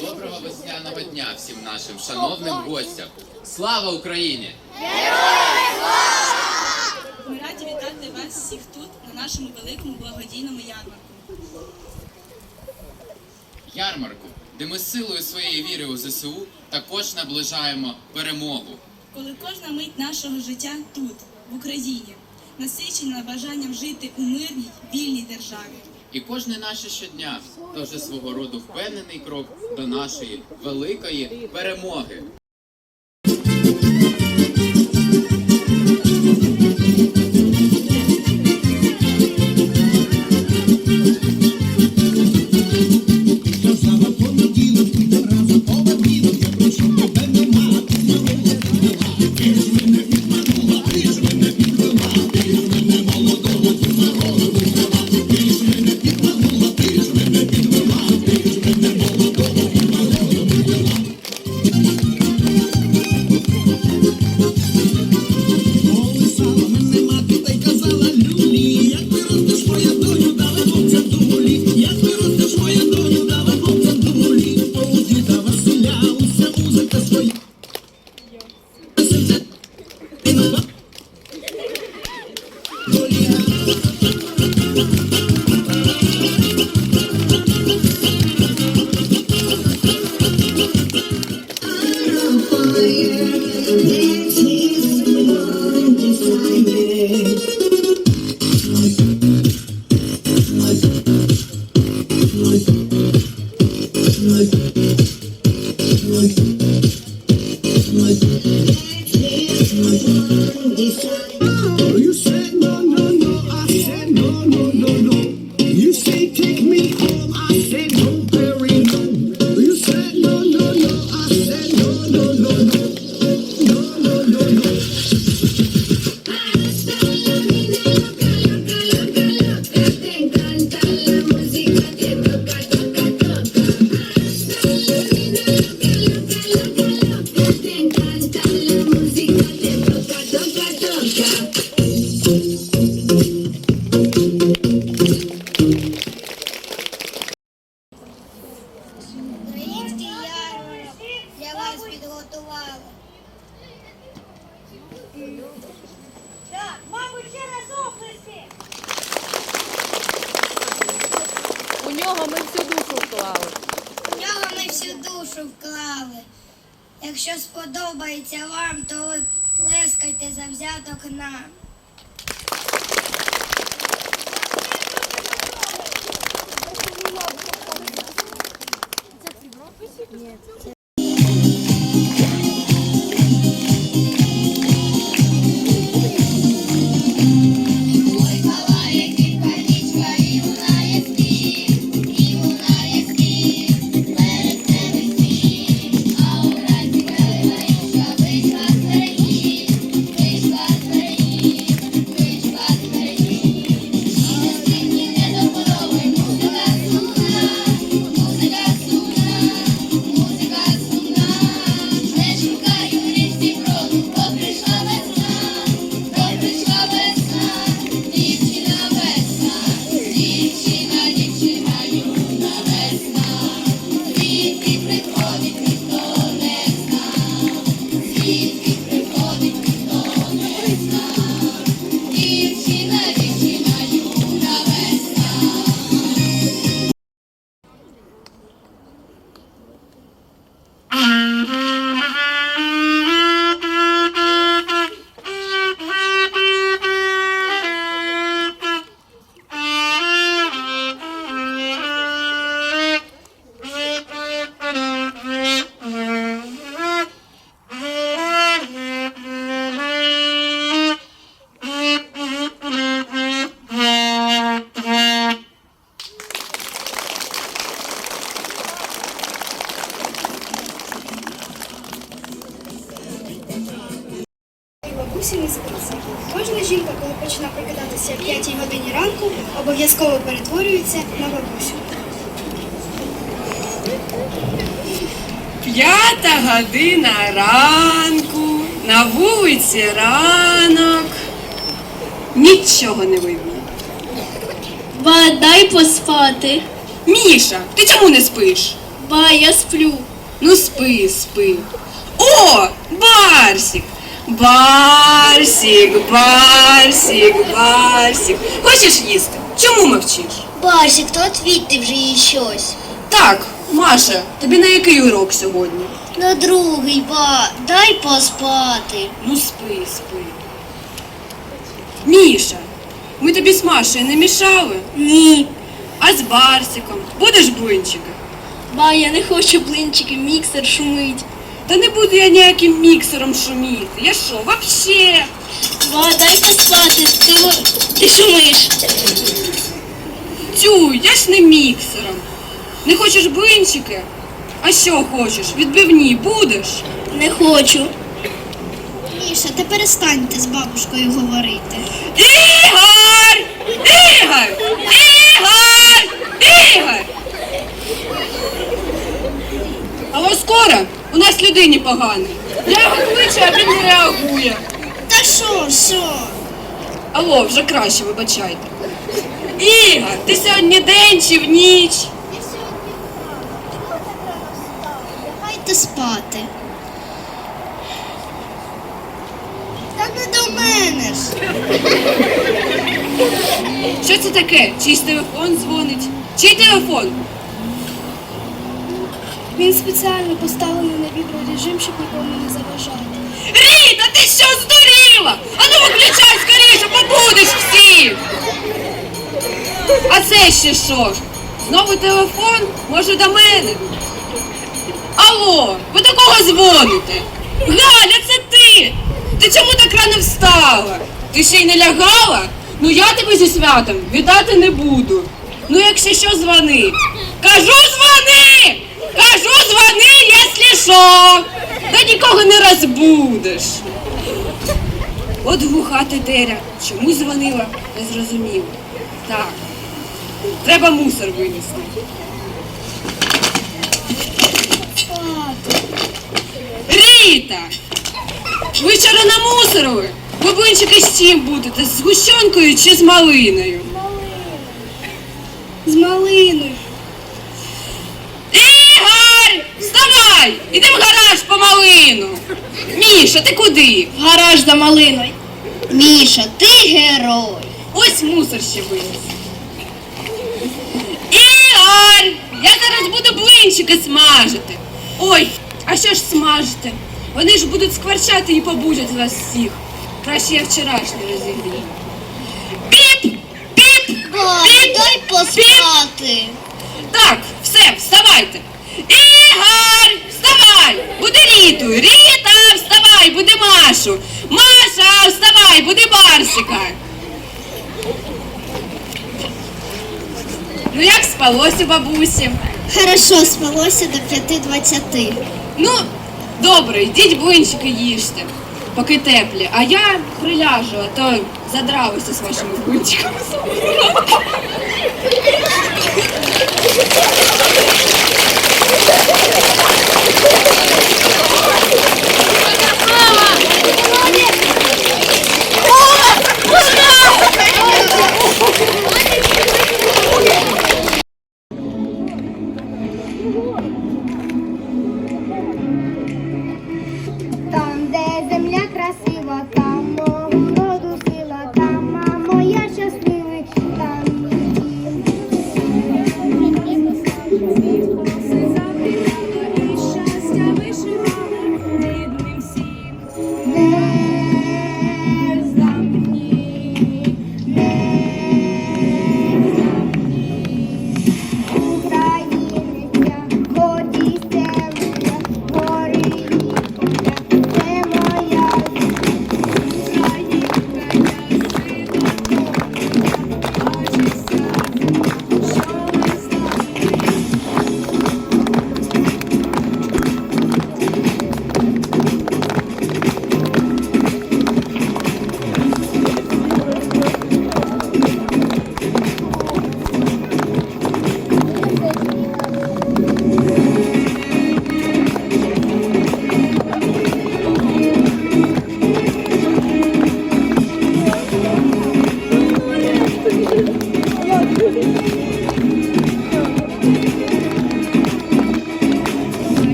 Доброго весняного дня всім нашим шановним гостям. Слава Україні! Ми раді вітати вас всіх тут, на нашому великому благодійному ярмарку. Ярмарку, де ми силою своєї віри у ЗСУ також наближаємо перемогу. Коли кожна мить нашого життя тут, в Україні. Насичена бажанням жити у мирній, вільній державі. І кожне наше щодня то свого роду впевнений крок до нашої великої перемоги. готувала. Так, мабуть, ще раз. У нього ми всю душу вклали. У нього ми всю душу вклали. Якщо сподобається вам, то ви плескайте за взяток нам. П'ята година ранку, на вулиці ранок. Нічого не видно. Ба, дай поспати. Міша, ти чому не спиш? Ба, я сплю. Ну спи, спи. О, Барсік! Барсік, Барсік, Барсік. Хочеш їсти? Чому мовчиш? Барсик, то відти вже їй щось. Так, Маша, тобі на який урок сьогодні? На другий, ба, дай поспати. Ну спи, спи. Міша, ми тобі з Машею не мішали? Ні. А з Барсиком? Будеш блинчики? Ба, я не хочу блинчики, міксер шумить. Та не буду я ніяким міксером шуміти. Я що, вообще? Ба, дай поспати. Ти, ти шумиш. Тю, я ж не міксером. Не хочеш блинчики? А що хочеш? Відбивні будеш? Не хочу. Міша, ти перестаньте з бабушкою говорити. Ігор! Ігор! Ігор! Ігор! Алло, скоро? У нас людині погано. Я його кличу, а він не реагує. Та що, що? Алло, вже краще, вибачайте. Ігор, ти сьогодні день чи в ніч? Лягайте спати. Та не до мене ж. Що це таке? Чийсь телефон дзвонить? Чий телефон? Він спеціально поставлений на віброрежим, щоб нікому не заважати. Ріта, ти що здуріла? А ну виключай скоріше, побудеш всіх! А це ще що? Знову телефон? Може до мене? Алло, ви до кого дзвоните? Галя, це ти! Ти чому так рано встала? Ти ще й не лягала? Ну я тебе зі святом вітати не буду. Ну якщо що, дзвони. Кажу, дзвони! Кажу, дзвони, якщо що! Та нікого не розбудеш. От глуха тетеря. Чому дзвонила? Не зрозуміло. Так. Треба мусор винести. Ріта! Ви вчора намусорили? Ви блинчики з чим будете? З гущонкою чи з малиною? З малиною. Ігор! Вставай! Іди в гараж по малину! Міша, ти куди? В гараж за малиною. Міша, ти герой. Ось мусор ще виніс. Ігор! Я зараз буду блинчики смажити. Ой, а що ж смажити? Вони ж будуть скворчати і побудять вас всіх. Краще я вчорашній розігрію. Піп! Піп! Піп! дай поспати. Так, все, вставайте. Ігор, вставай! Буде Ріту. Ріта, вставай, буде Машу. Маша, вставай, буде Барсика. Ну як спалося бабусі? Хорошо, спалося до 5.20. Ну, добре, йдіть блинчики їжте, поки теплі. А я приляжу, а то задралася з вашими блинчиками. Там,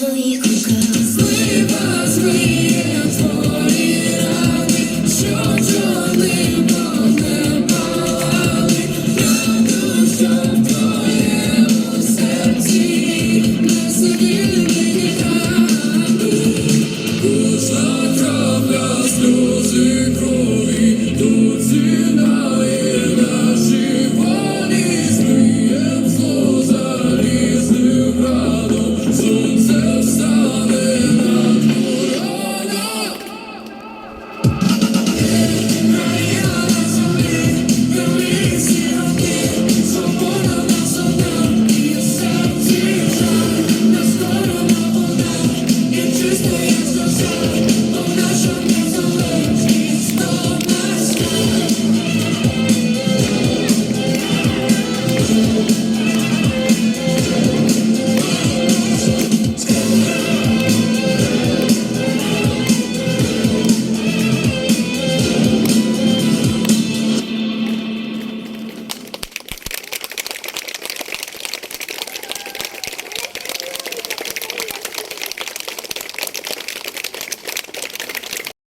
своїх руках.